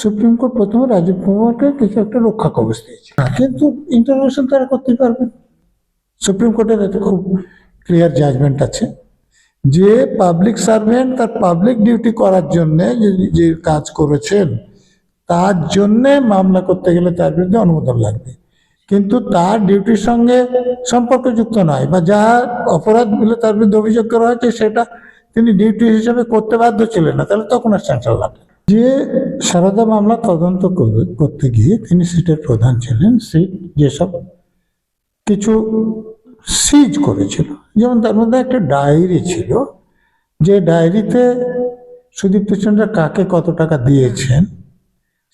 Supreme court প্রথমে রাজীব কুমারকে কিছু একটা রক্ষা কবচ দিয়েছে। কিন্তু ইন্টারভেনশন তারা করতে পারবে। সুপ্রিম কোর্টের একটা খুব ক্লিয়ার জাজমেন্ট আছে যে পাবলিক সার্ভেন্ট তার পাবলিক ডিউটি করার জন্যে যে কাজ করেছেন, তার জন্যে মামলা করতে গেলে তার বিরুদ্ধে অনুমোদন লাগবে। কিন্তু তার ডিউটির সঙ্গে সম্পর্কযুক্ত নয় বা যা অপরাধ বলে তার বিরুদ্ধে অভিযোগ করা হয়েছে সেটা তিনি ডিউটি হিসেবে করতে বাধ্য ছিলেন না, তাহলে তখন আর স্যাংশন লাগবে। যে সারদা মামলা তদন্ত করতে গিয়ে তিনি সিটের প্রধান ছিলেন, সিট যেসব কিছু সিজ করেছিল। যেমন তার মধ্যে একটা ডায়েরি ছিল, যে ডায়েরিতে সুদীপ্ত চন্দ্র কাকে কত টাকা দিয়েছেন,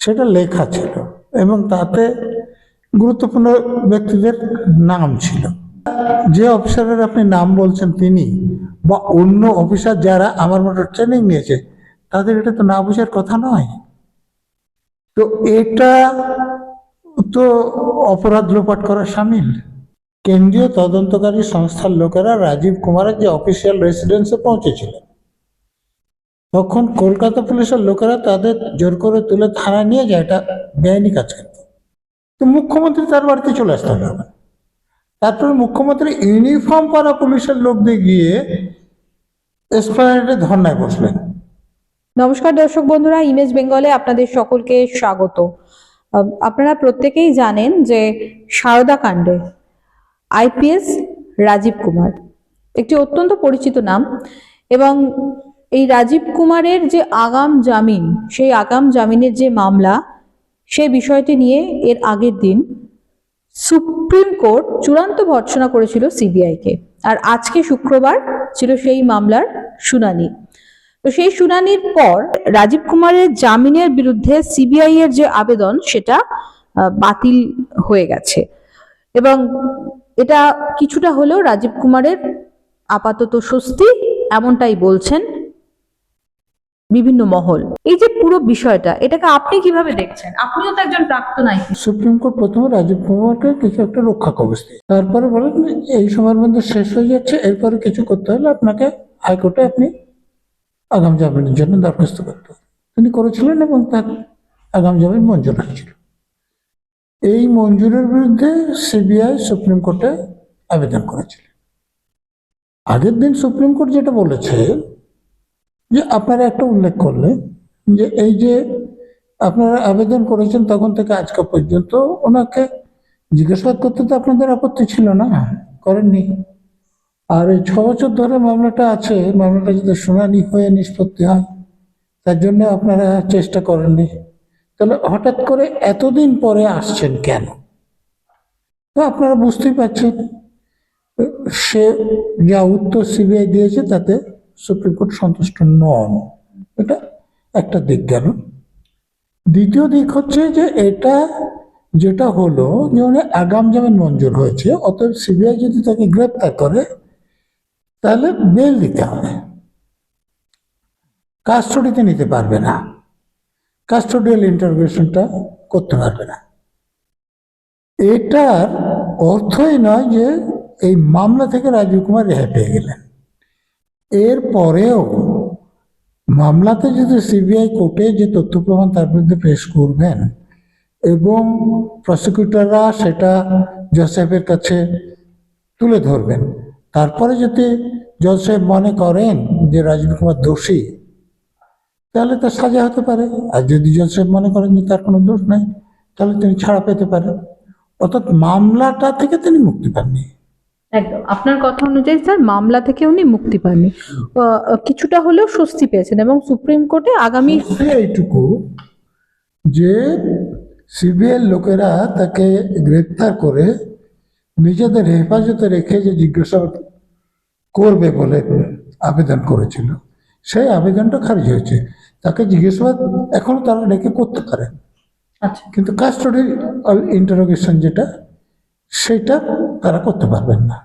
সেটা লেখা ছিল এবং তাতে গুরুত্বপূর্ণ ব্যক্তিদের নাম ছিল। যে অফিসারের আপনি নাম বলছেন তিনি বা অন্য অফিসার যারা আমার মতো ট্রেনিং নিয়েছে তাদের এটা তো না বোঝার কথা নয়। তো এটা তো অপরাধ লোপাট করা সামিল। কেন্দ্রীয় তদন্তকারী সংস্থার লোকেরা রাজীব কুমারের যে অফিসিয়াল রেসিডেন্সে পৌঁছেছিলেন। তখন কলকাতা পুলিশের লোকেরা তাদের জোর করে তুলে থানা নিয়ে যায়, এটা বেআইনি কাজ কিন্তু। তো মুখ্যমন্ত্রী তার বাড়িতে চলে আসতে হবে তারপরে মুখ্যমন্ত্রী ইউনিফর্ম পরা পুলিশের লোক দিয়ে গিয়ে এসপ্লানেডে ধর্নায় বসলেন। নমস্কার দর্শক বন্ধুরা ইমেজ বেঙ্গলে আপনাদের সকলকে স্বাগত। আপনারা প্রত্যেকেই জানেন যে সারদা কাণ্ডে আইপিএস রাজীব কুমার, একটি অত্যন্ত পরিচিত নাম এবং এই রাজীব কুমারের যে আগাম জামিন, সেই আগাম জামিনের যে মামলা সেই বিষয়টি নিয়ে এর আগের দিন সুপ্রিম কোর্ট চূড়ান্ত ভর্ৎসনা করেছিল সিবিআইকে। আর আজকে শুক্রবার ছিল সেই মামলার শুনানি। তো সেই শুনানির পর রাজীব কুমারের জামিনের বিরুদ্ধে সিবিআই এর যে আবেদন, সেটা বাতিল হয়ে গেছে। এবং এটা কিছুটা হলেও রাজীব কুমারের আপাতত স্বস্তি, এমনটাই বলছেন বিভিন্ন মহল। এই যে পুরো বিষয়টা, এটাকে আপনি কীভাবে দেখছেন? আপনিও তো একজন প্রাক্তন আইপি সুপ্রিম কোর্ট প্রথমে রাজীব কুমারকে কিছু একটা রক্ষা কবচ তারপরে বলেন এই সময়ের মধ্যে শেষ হয়ে যাচ্ছে, এরপরে কিছু করতে হলে আপনাকে হাইকোর্টে আপনি আগাম জামিনের জন্য দরখাস্ত করতে তিনি করেছিলেন এবং তার আগাম জামিন মঞ্জুর হয়েছিল। এই মঞ্জুরের বিরুদ্ধে সিবিআই সুপ্রিম কোর্টে আবেদন করেছিলেন আগের দিন সুপ্রিম কোর্ট যেটা বলেছে যে আপনারা একটা উল্লেখ করলে যে এই যে আপনারা আবেদন করেছেন তখন থেকে আজকে পর্যন্ত ওনাকে জিজ্ঞাসাবাদ করতে তো আপনাদের আপত্তি ছিল না, করেননি। আর এই ছ বছর ধরে মামলাটা আছে, মামলাটা যদি শুনানি হয়ে নিষ্পত্তি হয়, তার জন্য আপনারা চেষ্টা করেননি। তাহলে হঠাৎ করে এতদিন পরে আসছেন কেন? তো আপনারা বুঝতেই পারছেন, সে যা উত্তর সিবিআই দিয়েছে তাতে সুপ্রিম কোর্ট সন্তুষ্ট নন। এটা একটা দিক গেল। দ্বিতীয় দিক হচ্ছে যে এটা যেটা হলো যে আগাম জামিন মঞ্জুর হয়েছে, অতএব সিবিআই যদি তাকে গ্রেপ্তার করে তাহলে বেল দিতে হবে। কাস্টডিতে নিতে পারবে না। কাস্টোডিয়াল ইন্টারভিউশনটা করতে পারবে না। এটার অর্থই নয় যে এই মামলা থেকে রাজীব কুমার রেহাই পেয়ে গেলেন। এর পরেও মামলাতে যদি সিবিআই কোর্টে যে তথ্য প্রমাণ তার বিরুদ্ধে পেশ করবেন এবং প্রসিকিউটররা সেটা জজ সাহেবের কাছে তুলে ধরবেন তারপরে যদি জজ সাহেব মনে করেন যে রাজীব কুমার দোষী তাহলে তার সাজা হতে পারে। আর যদি জজ সাহেব মনে করেন যে তার কোনো দোষ নাই তাহলে তিনি ছাড়া পেতে পারেন। অর্থাৎ মামলাটা থেকে তিনি মুক্তি পাননি। একদম। আপনার কথা অনুযায়ী স্যার মামলা থেকে উনি মুক্তি পাননি। কিছুটা হলেও স্বস্তি পেয়েছেন এবং সুপ্রিম কোর্টে আগামী এইটুকু যে সিবিআই লোকেরা তাকে গ্রেপ্তার করে নিজেদের হেফাজতে রেখে যে জিজ্ঞাসাবাদ করবে বলে আবেদন করেছিল সেই আবেদনটা খারিজ হয়েছে। তাকে জিজ্ঞাসাবাদ এখনও তারা ডেকে করতে পারেন। আচ্ছা। কিন্তু কাস্টডি ইন্টারোগেশন যেটা সেটা তারা করতে পারবেন না।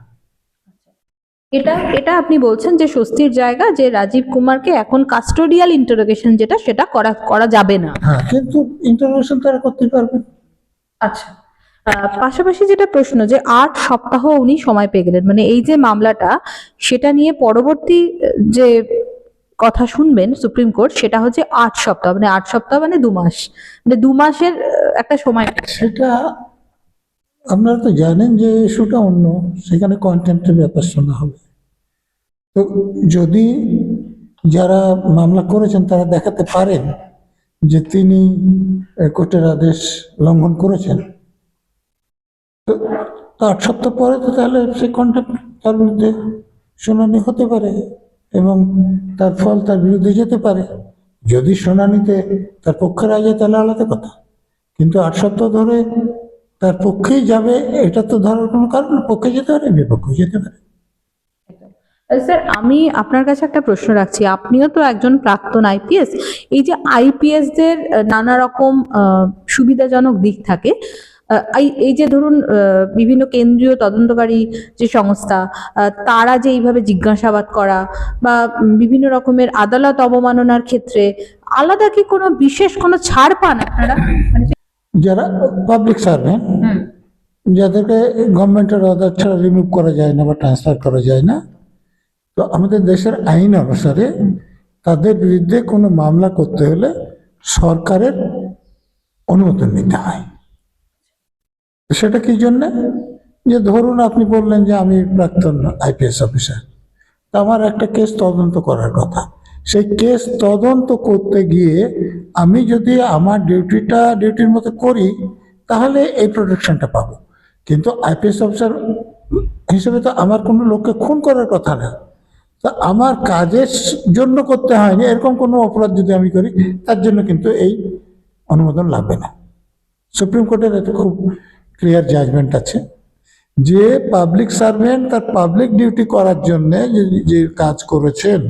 এটা এটা আপনি বলছেন যে স্বস্তির জায়গা যে রাজীব কুমারকে এখন কাস্টোডিয়াল ইন্টারোগেশন যেটা সেটা করা করা যাবে না। হ্যাঁ কিন্তু ইন্টারোগেশন তারা করতে পারবেন আচ্ছা। পাশাপাশি যেটা প্রশ্ন যে আট সপ্তাহ উনি সময় পেয়ে গেলেন মানে এই যে মামলাটা, সেটা নিয়ে পরবর্তী যে কথা শুনবেন সুপ্রিম কোর্ট, সেটা হচ্ছে আট সপ্তাহ মানে আট সপ্তাহ মানে দু মাস মানে দু মাসের একটা সময় সেটা আপনারা তো জানেন যে ইস্যুটা অন্য, সেখানে কন্টেন্টের ব্যাপার শোনা হবে। তো যদি যারা মামলা করেছেন, তারা দেখাতে পারেন যে তিনি কোর্টের আদেশ লঙ্ঘন করেছেন। তো আট সপ্তাহ পরে তো তাহলে কন্টেন্ট তার বিরুদ্ধে শুনানি হতে পারে এবং তার ফল তার বিরুদ্ধে যেতে পারে। যদি শুনানিতে তার পক্ষে রায় যায় তাহলে আলাদা কথা। কিন্তু আট সপ্তাহ ধরে তার পক্ষেই যাবে, এটা তো ধরার কোনো কারণ পক্ষে যেতে পারে, বিপক্ষে যেতে পারে। স্যার, আমি আপনার কাছে একটা প্রশ্ন রাখছি। আপনিও তো একজন প্রাক্তন আইপিএস এই যে আইপিএসদের নানা রকম সুবিধাজনক দিক থাকে এই- এই যে ধরুন বিভিন্ন কেন্দ্রীয় তদন্তকারী যে সংস্থা তারা যে এইভাবে জিজ্ঞাসাবাদ করা বা বিভিন্ন রকমের আদালত অবমাননার ক্ষেত্রে আলাদা কি কোনো বিশেষ কোনো ছাড় পান আপনারা? মানে যারা পাবলিক সার্ভেন্ট যাদেরকে গভর্নমেন্টের অর্ডার ছাড়া রিমুভ করা যায় না বা ট্রান্সফার করা যায় না। তো আমাদের দেশের আইন অনুসারে তাদের বিরুদ্ধে কোনো মামলা করতে হলে সরকারের অনুমোদন নিতে হয়। সেটা কি জন্যে? যে ধরুন আপনি বললেন যে আমি প্রাক্তন আইপিএস অফিসার। আমার একটা কেস তদন্ত করার কথা। সেই কেস তদন্ত করতে গিয়ে আমি যদি আমার ডিউটিটা, ডিউটির মতো করি, তাহলে এই প্রোটেকশনটা পাবো। কিন্তু আইপিএস অফিসার হিসেবে তো আমার কোনো লোককে খুন করার কথা না। তা আমার কাজের জন্য করতে হয়নি, এরকম কোনো অপরাধ যদি আমি করি, তার জন্য কিন্তু এই অনুমোদন লাগবে না। সুপ্রিম কোর্টের একটা খুব ক্লিয়ার জাজমেন্ট আছে যে পাবলিক সার্ভেন্ট তার পাবলিক ডিউটি করার জন্য যে কাজ করেছেন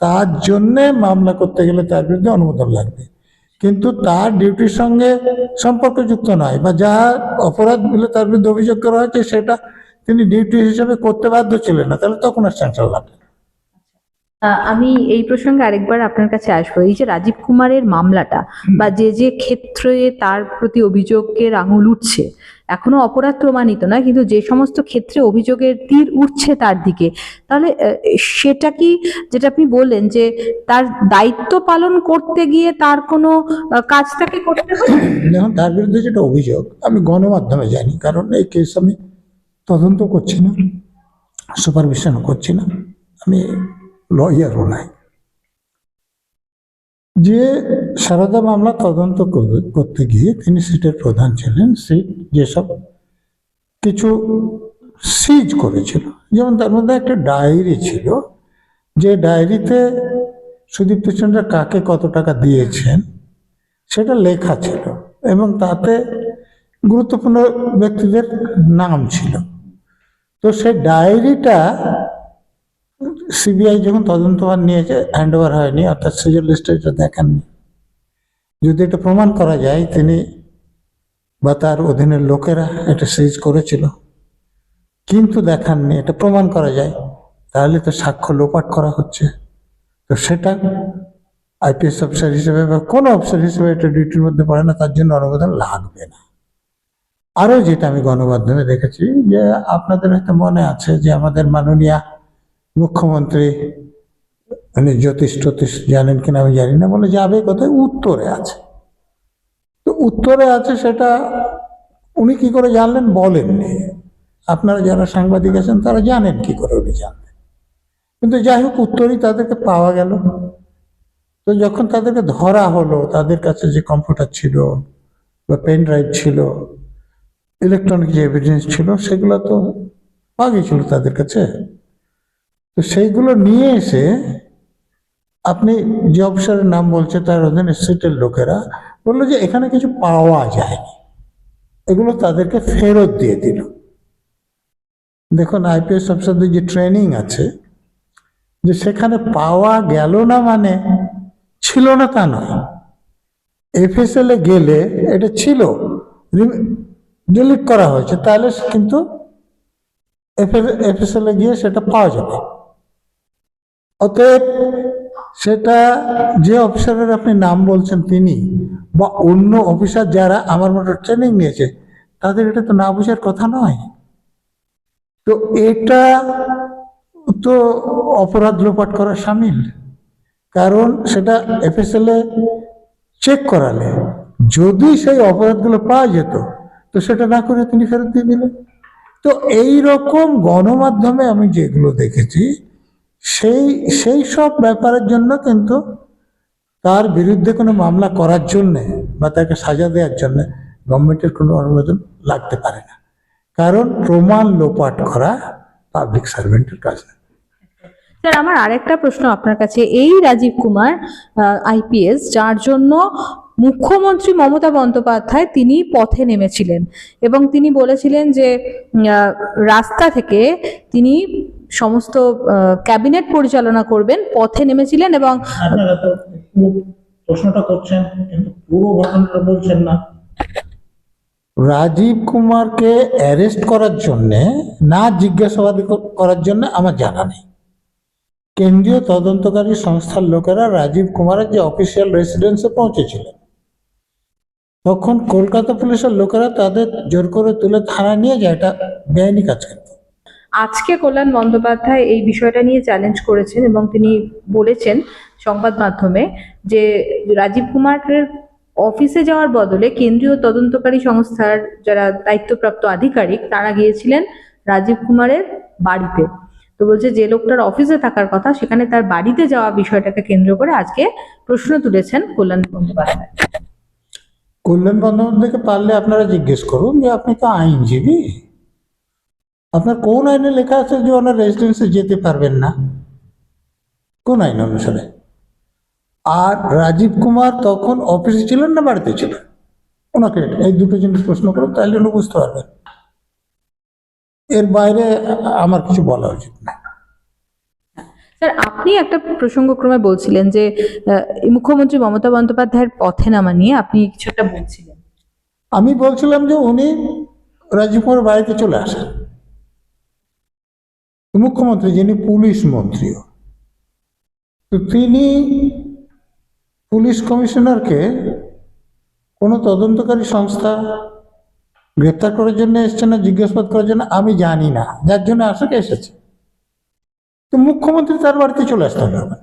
তার জন্যে মামলা করতে গেলে তার বিরুদ্ধে অনুমোদন লাগবে কিন্তু তার ডিউটির সঙ্গে সম্পর্কযুক্ত নয় বা যা অপরাধ বলে তার বিরুদ্ধে অভিযোগ করা হয়েছে সেটা তিনি ডিউটি হিসেবে করতে বাধ্য ছিলেন না তাহলে তখন আর স্যাংশন। আহ, আমি এই প্রসঙ্গে আরেকবার আপনার কাছে আসব। এই যে রাজীব কুমারের মামলাটা বা যে যে ক্ষেত্রে তার প্রতি অভিযোগের আঙুল উঠছে এখনও অপরাধ প্রমাণিত না কিন্তু যে সমস্ত ক্ষেত্রে অভিযোগের তীর উঠছে তার দিকে তাহলে সেটা কি যেটা আপনি বললেন যে তার দায়িত্ব পালন করতে গিয়ে তার কোনো কাজ তাকে করতে হবে দেখুন তার বিরুদ্ধে যেটা অভিযোগ আমি গণমাধ্যমে জানি কারণ এই কেস আমি তদন্ত করছি না সুপারভিশনও করছি না আমি লয়ারও নাই। যে সারদা মামলা তদন্ত কর- করতে গিয়ে তিনি সিটের প্রধান ছিলেন। সিট যেসব কিছু সিজ করেছিল, যেমন তার মধ্যে একটা ডায়েরি ছিল, যে ডায়েরিতে সুদীপ্ত চন্দ্র কাকে কত টাকা দিয়েছেন, সেটা লেখা ছিল এবং তাতে গুরুত্বপূর্ণ ব্যক্তিদের নাম ছিল। তো সেই ডায়েরিটা সিবিআই যখন তদন্তভার নিয়েছে হ্যান্ড ওভার হয়নি, অর্থাৎ সিজন লিস্টে এটা দেখাননি। যদি এটা প্রমাণ করা যায়, তিনি বা তার অধীনের লোকেরা এটা সিজ করেছিল। কিন্তু দেখাননি, এটা প্রমাণ করা যায়, তাহলে তো সাক্ষ্য লোপাট করা হচ্ছে। তো সেটা আইপিএস অফিসার হিসেবে বা কোনো অফিসার হিসেবে এটা ডিউটির মধ্যে পড়ে না, তার জন্য অনুমোদন লাগবে না। আরও যেটা আমি গণমাধ্যমে দেখেছি, যে আপনাদের হয়তো মনে আছে যে আমাদের মাননীয় মুখ্যমন্ত্রী মানে জ্যোতিষ টতিষ জানেন কিনা আমি জানি না, বলে যাবে কোথায়? উত্তরে আছে। তো উত্তরে আছে সেটা উনি কি করে জানলেন? বলেননি। আপনারা যারা সাংবাদিক আছেন, তারা জানেন কি করে উনি জানলেন। কিন্তু যাই হোক, উত্তরই তাদেরকে পাওয়া গেল। তো যখন তাদেরকে ধরা হলো, তাদের কাছে যে কম্পিউটার ছিল বা পেন ড্রাইভ ছিল, ইলেকট্রনিক যে এভিডেন্স ছিল, সেগুলো তো পাওয়া গেছিল তাদের কাছে। তো সেইগুলো নিয়ে এসে আপনি যে অফিসারের নাম বলছে, তার অধীনে সিটের লোকেরা বলল যে এখানে কিছু পাওয়া যায়নি। এগুলো তাদেরকে ফেরত দিয়ে দিল। দেখুন, আইপিএস অফিসারদের যে ট্রেনিং আছে, যে সেখানে পাওয়া গেল না মানে ছিল না তা নয়। এফএসএল এ গেলে এটা ছিল ডিলিট করা হয়েছে, তাহলে কিন্তু এফএসএল এ গিয়ে সেটা পাওয়া যাবে। অতএব সেটা যে অফিসারের আপনি নাম বলছেন তিনি বা অন্য অফিসার যারা আমার মতো ট্রেনিং নিয়েছে, তাদের এটা তো না বোঝার কথা নয়। তো এটা তো অপরাধ লোপাট করা সামিল। কারণ সেটা এফএসএল এ চেক করালে যদি সেই অপরাধগুলো পাওয়া যেত, তো সেটা না করে তিনি ফেরত দিয়ে দিলেন। তো এই রকম গণমাধ্যমে আমি যেগুলো দেখেছি সেই সেই সব ব্যাপারের জন্য কিন্তু তার বিরুদ্ধে কোনো মামলা করার জন্যে বা তাকে সাজা দেওয়ার জন্যে গভর্নমেন্টের কোনো অনুমোদন লাগতে পারে না। কারণ প্রমাণ লোপাট করা পাবলিক সার্ভেন্টের কাজ না। স্যার, আমার আরেকটা প্রশ্ন আপনার কাছে। এই রাজীব কুমার আইপিএস যার জন্য মুখ্যমন্ত্রী মমতা বন্দ্যোপাধ্যায় তিনি পথে নেমেছিলেন এবং তিনি বলেছিলেন যে রাস্তা থেকে তিনি সমস্ত ক্যাবিনেট পরিচালনা করবেন পথে নেমেছিলেন এবং প্রশ্নটা করছেন কিন্তু পুরো ঘটনাটা বলছেন না। রাজীব কুমারকে অ্যারেস্ট করার জন্য না জিজ্ঞাসাবাদ করার জন্য আমার জানা নেই। কেন্দ্রীয় তদন্তকারী সংস্থার লোকেরা রাজীব কুমারের যে অফিসিয়াল রেসিডেন্সে পৌঁছেছিলেন। তখন কলকাতা পুলিশের লোকেরা তাদের জোর করে তুলে থানায় নিয়ে যায় এটা বেআইনি কাজ কিন্তু। আজকে কল্যাণ বন্দ্যোপাধ্যায় এই বিষয়টা নিয়ে চ্যালেঞ্জ করেছেন এবং তিনি বলেছেন সংবাদ মাধ্যমে যে রাজীব কুমারের অফিসে যাওয়ার বদলে কেন্দ্রীয় তদন্তকারী সংস্থার যারা দায়িত্বপ্রাপ্ত আধিকারিক, তারা গিয়েছিলেন রাজীব কুমারের বাড়িতে। তো বলছে, যে লোকটার অফিসে থাকার কথা, সেখানে তার বাড়িতে যাওয়া বিষয়টাকে কেন্দ্র করে আজকে প্রশ্ন তুলেছেন কল্যাণ বন্দ্যোপাধ্যায়। কল্যাণ বন্দ্যোপাধ্যায়কে পারলে আপনারা জিজ্ঞেস করুন যে আপনি তো আইনজীবী। আপনার কোন আইনে লেখা আছে যে ওনার রেসিডেন্সে যেতে পারবেন না? কোন আইন অনুসারে? আর রাজীব কুমার তখন অফিসে ছিলেন না বাড়িতে ছিলেন? ওনাকে এই দুটো জিনিস প্রশ্ন করুন তাহলে উনি বুঝতে পারবেন। এর বাইরে আমার কিছু বলা উচিত না। স্যার আপনি একটা প্রসঙ্গক্রমে বলছিলেন যে মুখ্যমন্ত্রী মমতা বন্দ্যোপাধ্যায়ের পথে নামা নিয়ে আপনি কিছু একটা বলছিলেন। আমি বলছিলাম যে উনি রাজীব কুমার বাড়িতে চলে আসেন। মুখ্যমন্ত্রী যিনি পুলিশ মন্ত্রীও। তো তিনি পুলিশ কমিশনারকে কোনো তদন্তকারী সংস্থা গ্রেপ্তার করার জন্য এসছে না, জিজ্ঞাসাবাদ করার জন্য, আমি জানি না। যার জন্য আসলে এসেছে। তো মুখ্যমন্ত্রী তার বাড়িতে চলে আসতে হবে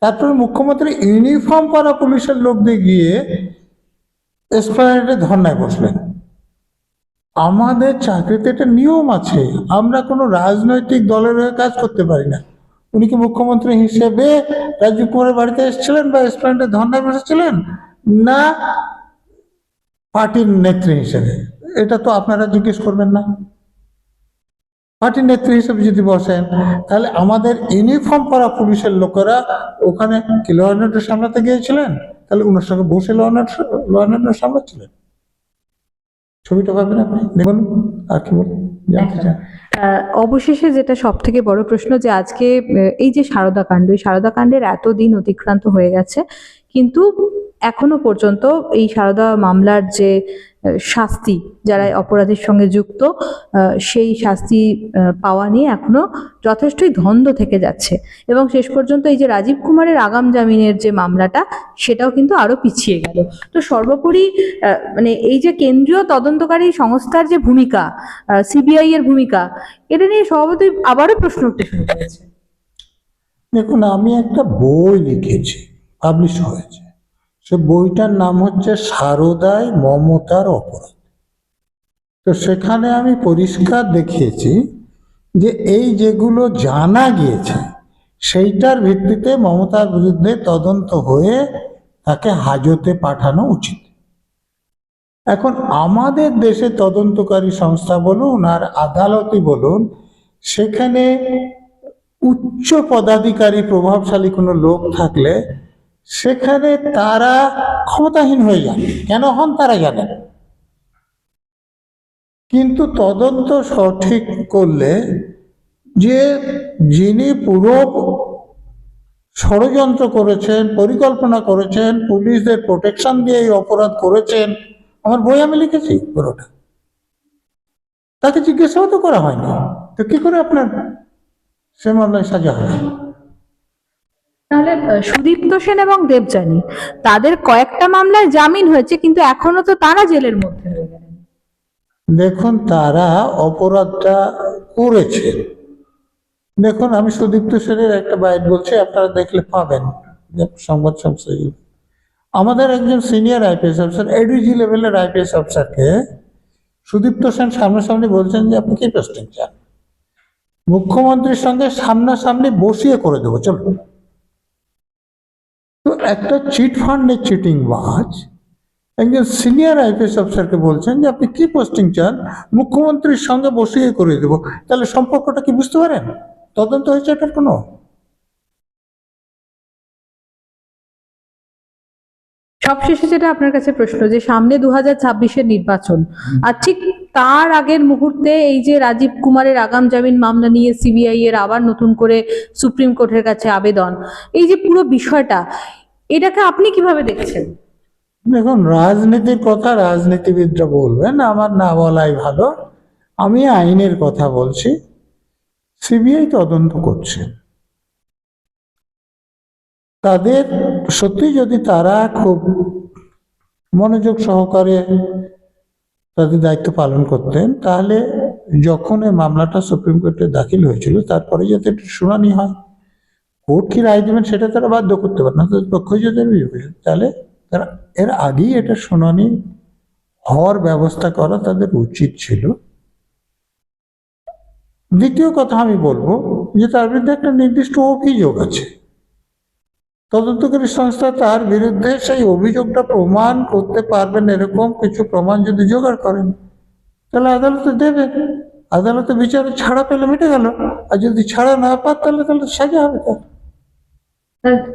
তারপরে মুখ্যমন্ত্রী ইউনিফর্ম পরা পুলিশের লোকদের গিয়ে এসপ্লানেটে ধর্নায় বসলেন। আমাদের চাকরিতে একটা নিয়ম আছে। আমরা কোনো রাজনৈতিক দলের হয়ে কাজ করতে পারি না। উনি কি মুখ্যমন্ত্রী হিসেবে রাজীব কুমারের বাড়িতে এসেছিলেন বা এসপ্লানেটে ধর্নায় বসেছিলেন? না, পার্টির নেত্রী হিসেবে। এটা তো আপনারা জিজ্ঞেস করবেন না। পার্টির নেত্রী হিসেবে যদি বসেন, তাহলে আমাদের ইউনিফর্ম পরা পুলিশের লোকেরা ওখানে কি ল সামলাতে গিয়েছিলেন? তাহলে ওনার সঙ্গে বসে ল ল অ্যান্ড সামলাচ্ছিলেন। ছবিটা পাবেন আপনি? দেখুন আর কি বলুন অবশেষে যেটা সব থেকে বড় প্রশ্ন যে আজকে এই যে সারদা কাণ্ড এই সারদা কাণ্ডের এতদিন অতিক্রান্ত হয়ে গেছে কিন্তু এখনও পর্যন্ত এই সারদা মামলার যে শাস্তি যারা অপরাধের সঙ্গে যুক্ত সেই শাস্তি পাওয়া নিয়ে এখনও যথেষ্টই ধন্দ থেকে যাচ্ছে। এবং শেষ পর্যন্ত এই যে রাজীব কুমারের আগাম জামিনের যে মামলাটা, সেটাও কিন্তু আরও পিছিয়ে গেল। তো সর্বোপরি মানে এই যে কেন্দ্রীয় তদন্তকারী সংস্থার যে ভূমিকা সিবিআই এর ভূমিকা, এটা নিয়ে স্বভাবতই আবারও প্রশ্ন উঠতে শুরু করেছে। দেখুন, আমি একটা বই লিখেছি, পাবলিশ হয়েছে। সে বইটার নাম হচ্ছে সারদায় মমতার অপরাধ। তো সেখানে আমি পরিষ্কার দেখিয়েছি যে এই যেগুলো জানা গিয়েছে, সেইটার ভিত্তিতে মমতার বিরুদ্ধে তদন্ত হয়ে তাকে হাজতে পাঠানো উচিত। এখন আমাদের দেশে তদন্তকারী সংস্থা বলুন আর আদালতই বলুন, সেখানে উচ্চ পদাধিকারী, প্রভাবশালী কোনো লোক থাকলে সেখানে তারা ক্ষমতাহীন হয়ে যান। কেন হন তারা জানেন। কিন্তু তদন্ত সঠিক করলে যে যিনি পুরো ষড়যন্ত্র করেছেন, পরিকল্পনা করেছেন, পুলিশদের প্রোটেকশন দিয়ে এই অপরাধ করেছেন, আমার বই আমি লিখেছি পুরোটা। তাকে জিজ্ঞাসাও তো করা হয়নি। তো কি করে আপনার সে মামলায় সাজা হবে তাহলে সুদীপ্ত সেন এবং দেবযানী, তাদের কয়েকটা মামলায় জামিন হয়েছে, কিন্তু এখনও তো তারা জেলের মধ্যে দেখুন, তারা অপরাধটা করেছে। দেখুন, আমি সুদীপ্ত সেনের একটা বাইট বলছি, আপনারা দেখলে পাবেন সংবাদ সংস্থা আমাদের একজন সিনিয়র আইপিএস অফিসার, এডিজি লেভেলের আইপিএস অফিসারকে সুদীপ্ত সেন সামনাসামনি বলছেন যে, আপনি কি পোস্টিং চান মুখ্যমন্ত্রীর সঙ্গে সামনাসামনি বসিয়ে করে দেবো চলো তো একটা চিট ফান্ডের চিটিং বাজ একজন সিনিয়র আইপিএস অফিসারকে বলছেন যে আপনি কি পোস্টিং চান? মুখ্যমন্ত্রীর সঙ্গে বসিয়ে করে দেবো। তাহলে সম্পর্কটা কি বুঝতে পারেন? তদন্ত হয়েছে এটার কোনো? সবশেষে যেটা আপনার কাছে প্রশ্ন যে সামনে দু হাজার ছাব্বিশের নির্বাচন আর ঠিক তার আগের মুহূর্তে এই যে রাজীব কুমারের আগাম জামিন মামলা নিয়ে সিবিআই এর আবার নতুন করে সুপ্রিম কোর্টের কাছে আবেদন এই যে পুরো বিষয়টা এটাকে আপনি কীভাবে দেখছেন? দেখুন, রাজনীতির কথা রাজনীতিবিদরা বলবেন, আমার না বলাই ভালো। আমি আইনের কথা বলছি, সিবিআই তদন্ত করছে। তাদের, সত্যি যদি তারা খুব মনোযোগ সহকারে তাদের দায়িত্ব পালন করতেন, তাহলে যখন এই মামলাটা সুপ্রিম কোর্টে দাখিল হয়েছিল, তারপরে যাতে শুনানি হয় কোর্ট কি রায় দেবেন সেটা তারা বাধ্য করতে পারে না। পক্ষ যদি তাহলে তারা, এর আগেই এটা শুনানি হওয়ার ব্যবস্থা করা তাদের উচিত ছিল। দ্বিতীয় কথা আমি বলব যে তার বিরুদ্ধে একটা নির্দিষ্ট অভিযোগ আছে। তদন্তকারী সংস্থা তার বিরুদ্ধে সেই অভিযোগটা প্রমাণ করতে পারবেন এরকম কিছু প্রমাণ যদি জোগাড় করেন, তাহলে আদালতে দেবে। আদালতে বিচারে ছাড়া পেলে মিটে গেল। আর যদি ছাড়া না পার তাহলে তাহলে সাজা হবে তার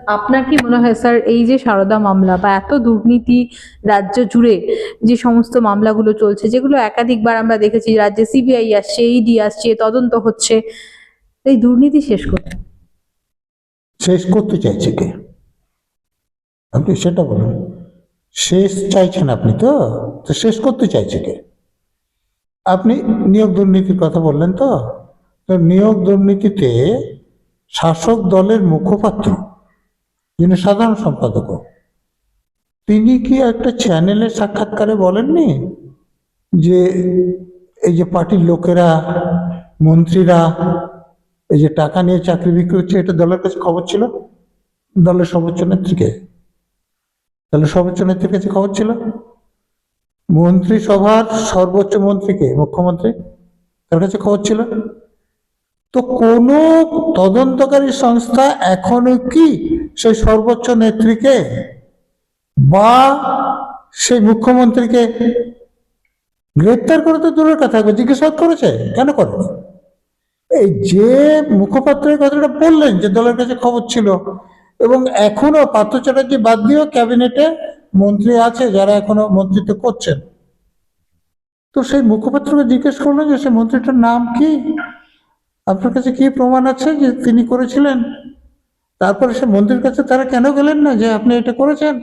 আপনার কি মনে হয় স্যার এই যে সারদা মামলা বা এত দুর্নীতি রাজ্য জুড়ে যে সমস্ত মামলাগুলো চলছে, যেগুলো একাধিকবার আমরা দেখেছি, রাজ্যে সিবিআই আসছে ইডি আসছে, তদন্ত হচ্ছে, এই দুর্নীতি শেষ করতে শেষ করতে চাইছে কে? আপনি সেটা বলুন। শেষ চাইছেন আপনি তো? তো শেষ করতে চাইছে কে? আপনি নিয়োগ দুর্নীতির কথা বললেন তো? তো নিয়োগ দুর্নীতিতে শাসক দলের মুখপাত্র যিনি সাধারণ সম্পাদক। তিনি কি একটা চ্যানেলের সাক্ষাৎকারে বলেননি? যে এই যে পার্টির লোকেরা, মন্ত্রীরা, এই যে টাকা নিয়ে চাকরি বিক্রি হচ্ছে, এটা দলের কাছে খবর ছিল? দলের সর্বোচ্চ নেত্রীকে। দলের সর্বোচ্চ নেত্রীর কাছে খবর ছিল? মন্ত্রিসভার সর্বোচ্চ মন্ত্রীকে, মুখ্যমন্ত্রী, তার কাছে খবর ছিল? তো কোন তদন্তকারী সংস্থা এখনও কি সেই সর্বোচ্চ নেত্রীকে বা সেই মুখ্যমন্ত্রীকে গ্রেপ্তার করে তো দূরের কথা জিজ্ঞাসাবাদ করেছে? কেন করেনি এই যে মুখপাত্রের কথাটা বললেন যে দলের কাছে খবর ছিল এবং এখনও পার্থ চ্যাটার্জি বাদ দিয়েও ক্যাবিনেটে মন্ত্রী আছে যারা এখনও মন্ত্রিত্ব করছেন। তো সেই মুখপাত্রকে জিজ্ঞেস করলেন যে সেই মন্ত্রীটার নাম কি? আপনার কাছে কি প্রমাণ আছে যে তিনি করেছিলেন? তারপরে সে মন্দির কাছে তারা কেন গেলেন না যে আপনি এটা করেছেন?